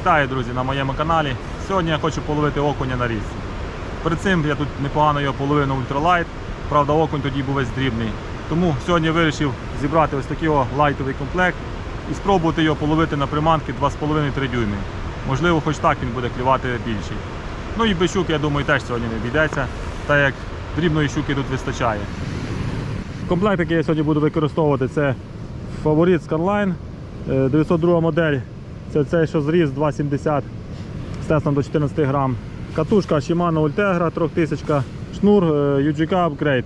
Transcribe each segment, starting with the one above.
Вітаю, друзі, на моєму каналі. Сьогодні я хочу половити окуня на річці. Перед цим я тут непогано його половив на ультралайт. Правда, окунь тоді був весь дрібний. Тому сьогодні вирішив зібрати ось такий лайтовий комплект і спробувати його половити на приманки 2,5-3 дюйми. Можливо, хоч так він буде клювати більший. Ну і без щуки, я думаю, теж сьогодні не обійдеться, так як дрібної щуки тут вистачає. Комплект, який я сьогодні буду використовувати, це фаворит Scanline. Е, 902 модель. Це цей, що зріс 2,70 з тестом до 14 грам. Катушка Shimano Ultegra 3000, шнур е, UGK Upgrade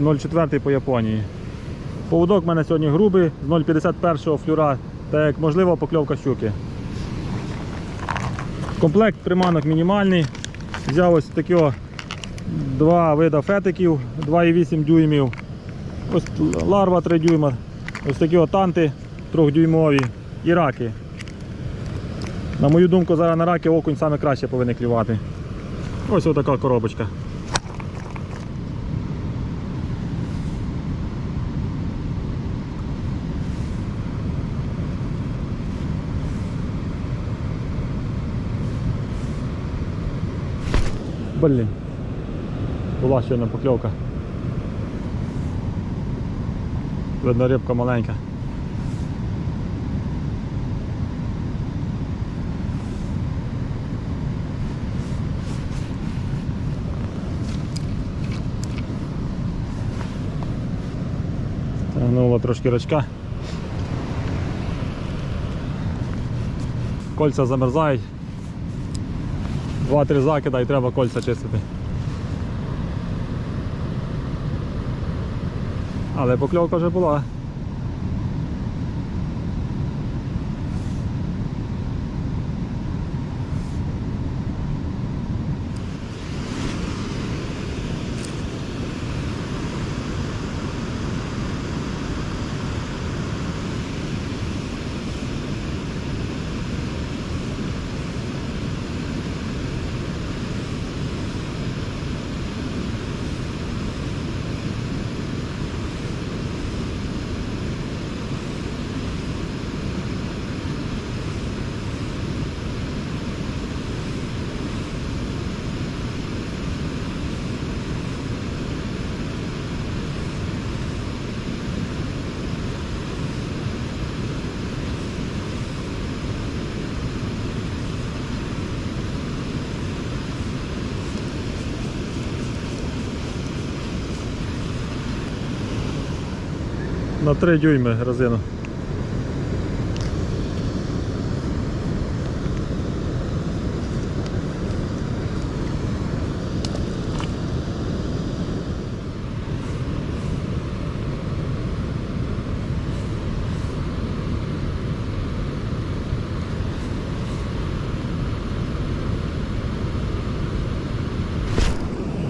0,4 по Японії. Поводок в мене сьогодні грубий з 0,51 флюра, так як можливо покльовка щуки. Комплект приманок мінімальний. Взяв ось такі два вида фетиків 2,8 дюймів. Ось ларва 3 дюйма. Ось такі танти 3-дюймові і раки. На мою думку, зараз на раки окунь саме краще повинен клювати. Ось така коробочка. Блін. Була ще одна покльовка. Видно, рибка маленька. Тягнуло трошки рачка. Кольця замерзають. Два-три закида і треба кольця чистити. Але покльовка вже була. На 3 дюйми резину.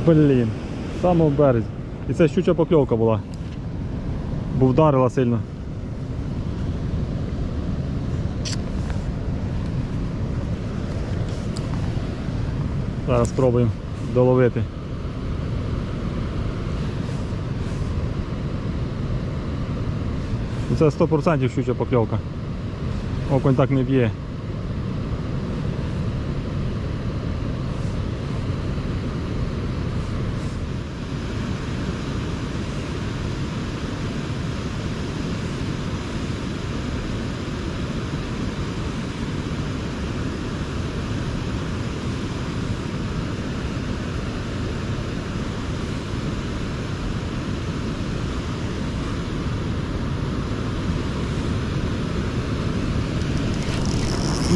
Блін, в березі. І це щуча покльовка була. Бо вдарила сильно. Зараз спробуємо доловити. Це 100% щуча покльовка. Оконь так не б'є.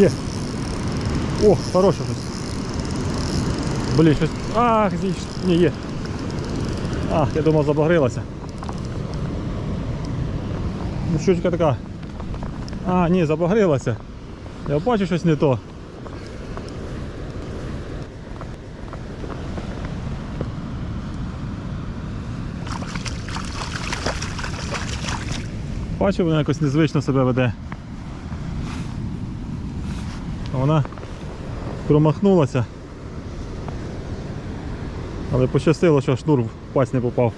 Є. О, хороше щось. Блін, щось. Ах, зійш. Ні, є. Ах, я думав забагрилася. Ну, щучка така. А, ні, забагрилася. Я бачу щось не то. Бачу, вона якось незвично себе веде. Вона промахнулася. Але пощастило, що шнур в пасть не попав.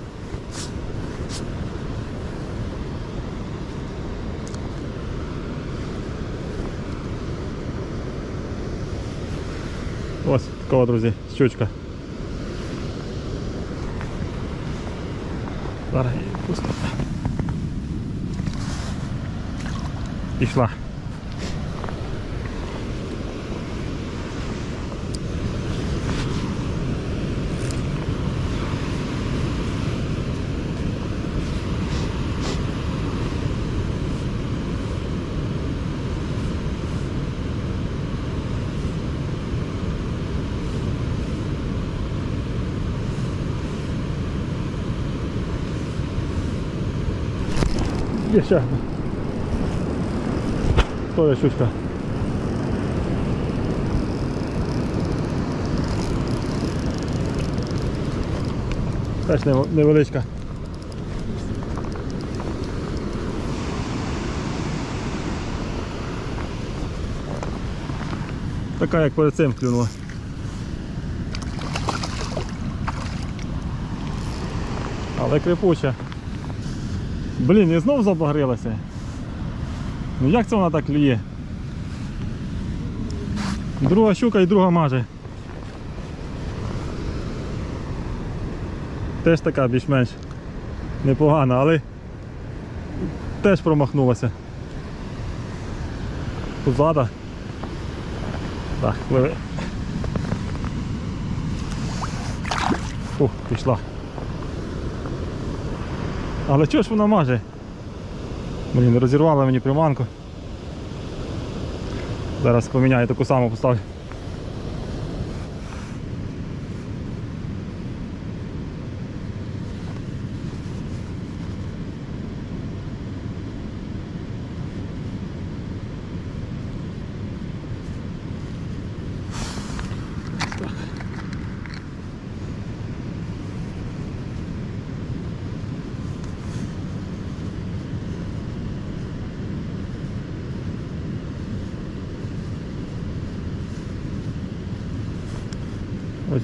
Ось такого, друзі, щучка. Зараз її пусто. Пішла. Є ще одна. То є щучка. Теж невеличка. Така як перед цим клюнула. Але крепуча. Блін, і знов забагрилася. Ну як це вона так клює? Друга щука і друга маже. Теж така більш-менш непогана, але теж промахнулася. Позада. Так, пливе. Фух, пішла. Але чого ж вона маже? Блін, розірвала мені приманку. Зараз поміняю таку саму поставлю.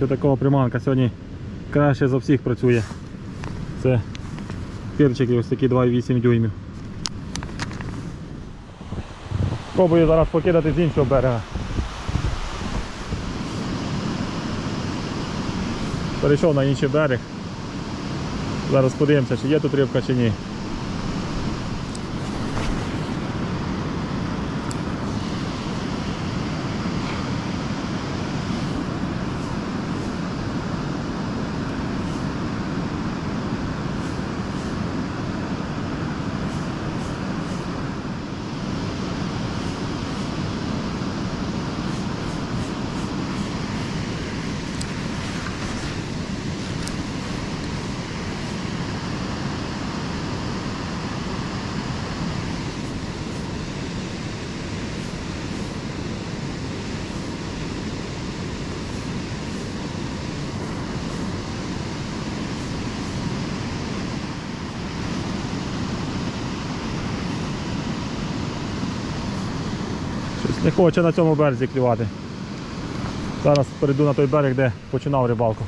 Ось такого приманка сьогодні краще за всіх працює. Це перчики ось такі 2,8 дюймів. Пробую зараз покидати з іншого берега. Перейшов на інший берег. Зараз подивимося, чи є тут рибка чи ні. Не хоче на цьому березі клювати. Зараз перейду на той берег, де починав рибалку.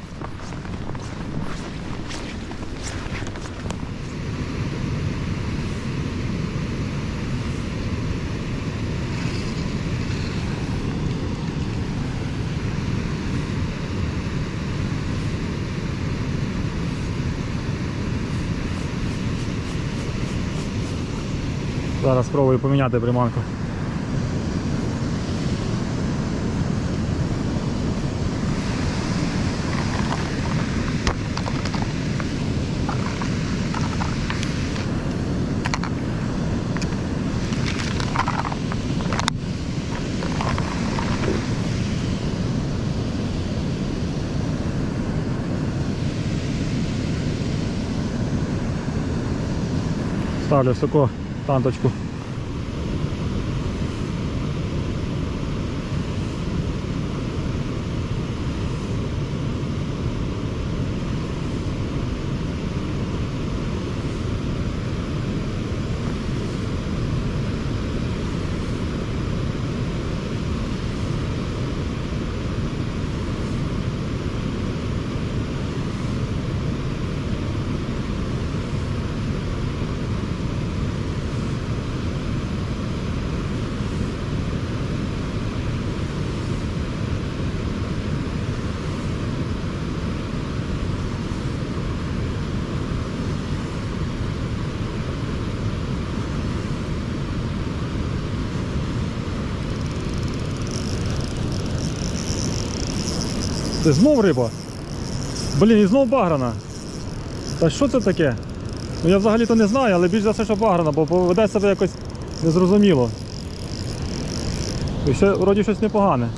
Зараз спробую поміняти приманку. Ставлю соко танточку. Це знов риба. Блін, і знов баграна. Та що це таке? Ну я взагалі-то не знаю, але більш за все, що баграна, бо веде себе якось незрозуміло. І ще вроді щось непогане.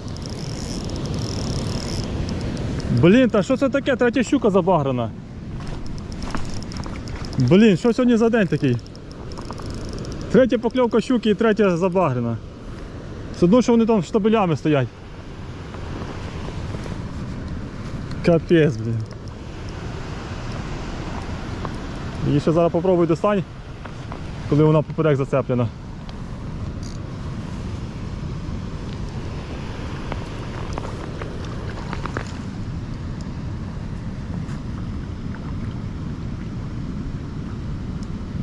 Блін, та що це таке? Третя щука забаграна. Блін, що сьогодні за день такий? Третя покльовка щуки і третя забагрена. Все одно, що вони там штабелями стоять. Капець, блін. Її ще зараз попробуй достань, коли вона поперек зацеплена.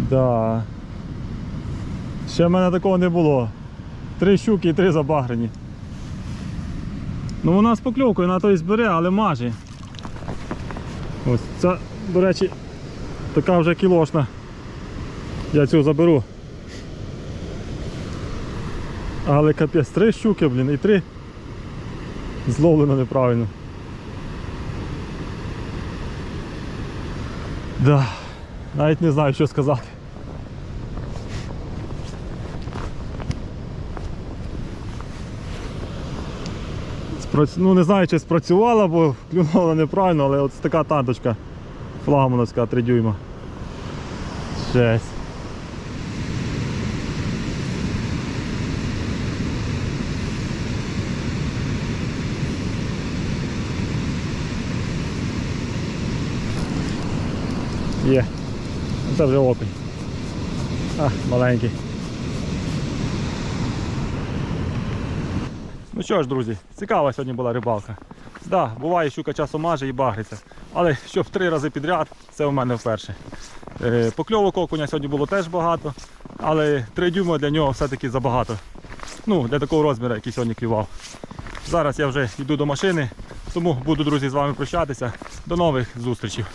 Да. Ще в мене такого не було. Три щуки і три забагрені. Ну вона з покльовкою, вона то і збере, але маже. Ця, до речі, така вже кілошна. Я цю заберу. Але капець, три щуки, блін, і три зловлено неправильно. Да, навіть не знаю, що сказати. Спрац- Ну не знаю, чи спрацювала, бо клюнула неправильно, але от така танточка флагмановська 3 дюйма. Жесть. Є. Це вже окунь. А, маленький. Ну що ж, друзі, цікава сьогодні була рибалка. Да, буває, щука часом маже і багриться. Але щоб три рази підряд, це у мене вперше. Е, Покльовок окуня сьогодні було теж багато, але 3 дюйма для нього все-таки забагато. Ну, для такого розміру, який сьогодні клював. Зараз я вже йду до машини, тому буду, друзі, з вами прощатися. До нових зустрічей.